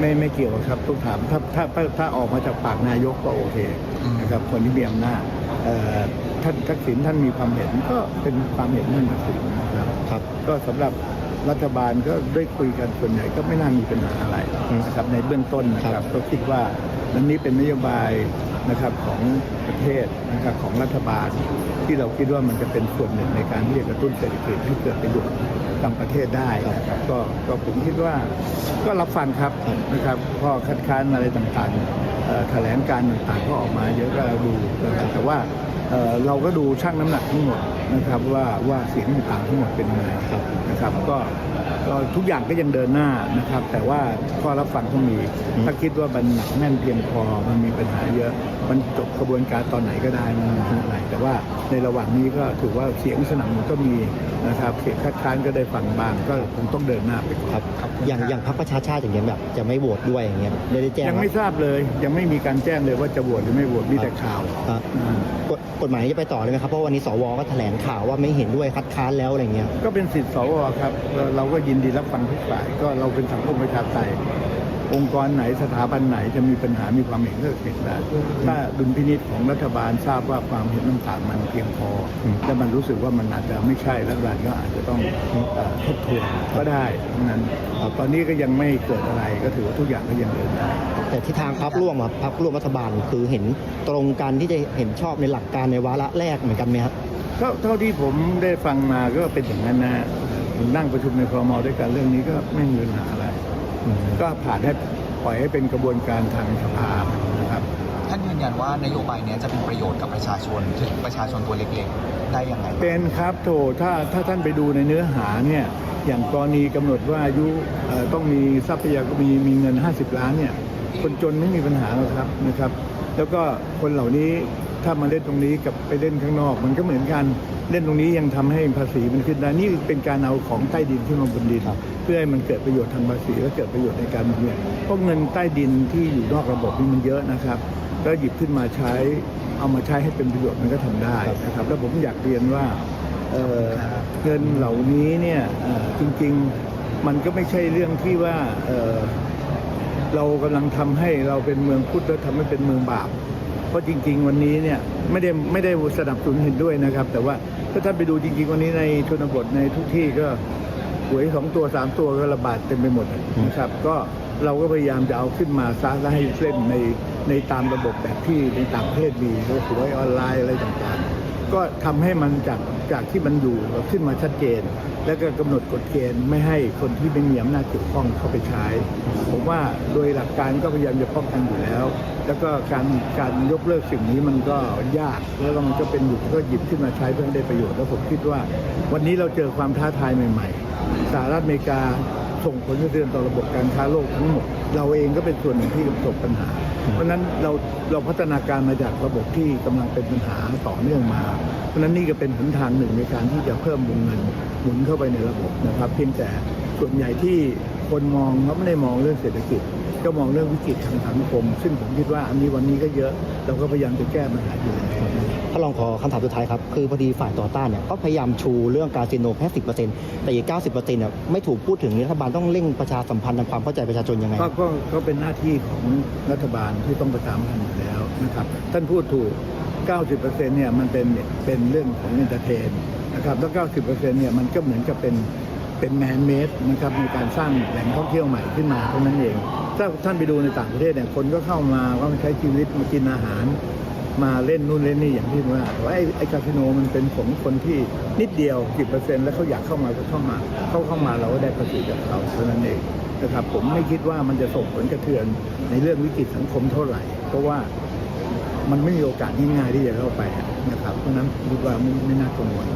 ไม่ไม่เกี่ยวครับต้องถามถ้าถ้าถ้าถ้าออกมาจากปากนายกก็โอเคอืมนะครับคนที่มีอำนาจเอ่อท่านทักษิณท่านมีความเห็นก็เป็นความเห็นท่านทักษิณนะครับครับก็สำหรับรัฐบาลก็ได้คุยกันส่วนใหญ่ก็ไม่น่ามีปัญหาอะไรนะครับในเบื้องต้นนะคครัรับบก็คิดว่า อันนี้เป็นนโยบายนะครับของประเทศนะครับของรัฐบาล ที่เราคิดว่ามันจะเป็นส่วนหนึ่งในการที่จะกระตุ้นเศรษฐกิจให้เกิดประโยชน์กับประเทศได้นะครับก็ก็ผมคิดว่าก็รับฟังครับนะครับข้อคัดค้านอะไรต่างๆแถลงการต่างๆก็ออกมาเยอะก็ดูแต่ว่าเราก็ดูชั่งน้ำหนักทั้งหมด นะครับว่าว่าเสียงต่างๆทั้งหมดเป็นยังไงครับนะครับก็ก็ทุกอย่างก็ยังเดินหน้านะครับ แต่ว่าข้อรับฟังต้องมี ถ้าคิดว่ามันหนักแน่นเพียงพอมันมีปัญหาเยอะ มันจบกระบวนการตอนไหนก็ได้ไมันมีปัญหาไหนแต่ว่าในระหว่างนี้ก็ถือว่าเสียงสนับสนุนก็มีนะครับเสียงคัดค้านก็ได้ฟังบ้างก็คงต้องเดินหน้าไปก่อนครับอย่างอย่างพรรคประชาชาติอย่างเงี้ยแบบจะไม่โหวตด้วยอย่างเงี้ยได้ได้แจ้งยังไม่ทราบเลย ยังไม่มีการแจ้งเลยว่าจะโหวตหรือไม่โหวตมีแต่ข่าวครับอ่ากฎกฎหมายนี้จะไปต่อเลยไหมครับเพราะวันนี้สวก็แถลงข่าวว่าไม่เห็นด้วยคัดค้านแล้วอะไรเงี้ย ก็เป็นสิทธิ์สวครับเราเราก็ยินดีรับฟังทุกฝ่ายก็เราเป็นสังคมประชาธิปไตย องค์กรไหนสถาบันไหนจะมีปัญหามีความเห็นก็เห็นได้ถ้าดุลพินิจของรัฐบาลทราบว่าความเห็นต่างๆมันเพียงพออมและมันรู้สึกว่ามันอาจจะไม่ใช่รัฐบาลก็อาจจะต้องเอ่อทบทวนก็ได้ทั้งนั้นตอนนี้ก็ยังไม่เกิดอะไรก็ถือว่าทุกอย่างก็ยังเดินได้แต่ที่ทางพักร่วมอะพักร่วมรัฐบาลคือเห็นตรงกันที่จะเห็นชอบในหลักการในวาระแรกเหมือนกันไหมครับเท่าเท่าที่ผมได้ฟังมาก็เป็นอย่างนั้นนะผมนั่งประชุมในครมด้วยกันเรื่องนี้ก็ไม่มีปัญหาอะไร ก็ผ่านให้ปล่อยให้เป็นกระบวนการทางสภานะครับท่านยืนยันว่านโยบายเนี้ยจะเป็นประโยชน์กับประชาชนถึงประชาชนตัวเล็กๆ ได้ยังไงบ้างเป็นครับโถถ้าถ้าท่านไปดูในเนื้อหาเนี่ยอย่างกรณีกำหนดว่าอายุเอ่อต้องมีทรัพยากรมีมีเงิน 50 ล้านเนี่ยคนจนไม่มีปัญหาหรอกครับนะครับ แล้วก็คนเหล่านี้ ถ้ามาเล่นตรงนี้กับไปเล่นข้างนอก มันก็เหมือนกันเล่นตรงนี้ยังทำให้ภาษีมันขึ้นได้นี่เป็นการเอาของใต้ดินขึ้นมาบนดินครับเพื่อให้มันเกิดประโยชน์ทางภาษีและเกิดประโยชน์ในการหมุนเวียนเพราะเงินใต้ดินที่อยู่นอกระบบนี่มันเยอะนะครับแล้วหยิบขึ้นมาใช้เอามาใช้ให้เป็นประโยชน์มันก็ทำได้นะครับ แล้วผมอยากเรียนว่าเอ่อเงินเหล่านี้เนี่ยเอ่อจริงๆมันก็ไม่ใช่เรื่องที่ว่าเอ่อเรากำลังทำให้เราเป็นเมืองพุทธแล้วทำให้เป็นเมืองบาป เพราะจริง ๆ วันนี้เนี่ยไม่ได้ไม่ได้สนับสนุนเห็นด้วยนะครับ แต่ว่าถ้าท่านไปดูจริง ๆ วันนี้ในชนบทในทุกที่ก็หวยสองตัวสามตัวก็ระบาดเต็มไปหมดนะครับ ก็เราก็พยายามจะเอาขึ้นมาซะและให้เล่นในในตามระบบแบบที่ในต่างประเทศมีก็หวยออนไลน์อะไรต่างๆ ก็ทำให้มันจากจากที่มันอยู่ขึ้นมาชัดเจน แล้วก็กำหนดกฎเกณฑ์ไม่ให้คนที่ไม่มีอำนาจเกี่ยวข้องเข้าไปใช้ ผมว่าโดยหลักการก็พยายามจะป้องกันอยู่แล้ว แล้วก็การการยกเลิกสิ่งนี้มันก็ยาก แล้วมันก็เป็นอยู่ก็หยิบขึ้นมาใช้เพื่อได้ประโยชน์แล้วผมคิดว่า วันนี้เราเจอความท้าทายใหม่ ๆสหรัฐอเมริกาส่งผลกระเทือนต่อระบบการค้าโลกทั้งหมด เราเองก็เป็นส่วนหนึ่งที่ประสบปัญหา เพราะฉะนั้นเราเราพัฒนาการมาจากระบบที่กำลังเป็นปัญหาต่อเนื่องมาเพราะฉะนั้นนี่ก็เป็นหนทางหนึ่งในการที่จะเพิ่มวงเงินหมุนเข้าไปในระบบนะครับเพียงแต่ส่วนใหญ่ที่คนมองเขาไม่ได้มองเรื่องเศรษฐกิจ ก็มองเรื่องวิกฤตทางสังคม ซึ่งผมคิดว่าอันนี้วันนี้ก็เยอะ เราก็พยายามจะแก้ปัญหาอยู่แล้วถ้าลองขอคำถามสุดท้ายครับ คือพอดีฝ่ายต่อต้านเนี่ยก็พยายามชูเรื่องการซิโนแค่สิบเปอร์เซ็นต์แต่อีกเก้าสิบเปอร์เซ็นต์เนี่ยไม่ถูกพูดถึงรัฐบาลต้องเร่งประชาสัมพันธ์ทำความเข้าใจประชาชนยังไง ก็ก็ก็เป็นหน้าที่ของรัฐบาลที่ต้องประชาสัมพันธ์อยู่แล้วนะครับท่านพูดถูก 90%เนี่ยมันเป็นเป็นเรื่องของเอนเตอร์เทนนะครับแล้ว 90%เนี่ยมันก็เหมือนกับเป็นเป็นแมนเมดนะครับในการสร้างแหล่งท่องเที่ยวใหม่ขึ้นมาเท่านั้นเอง ถ้าท่านไปดูในต่างประเทศเนี่ยคนก็เข้ามาว่ามาใช้ชีวิตมากินอาหาร มาเล่นนู่นเล่นนี่อย่างที่ว่าแต่ว่าไอ้ไอ้คาสิโนมันเป็นของคนที่นิดเดียวสิบเปอร์เซ็นต์แล้วเขาอยากเข้ามาก็เข้ามา เข้าเข้ามาเราก็ได้ภาษีจากเขาเท่านั้นเองนะครับผมไม่คิดว่ามันจะส่งผลกระเทือนในเรื่องวิกฤตสังคมเท่าไหร่ เพราะว่ามันไม่มีโอกาสง่ายๆที่จะเข้าไปนะครับเพราะฉะนั้นคิดว่าไม่ไม่น่ากังวล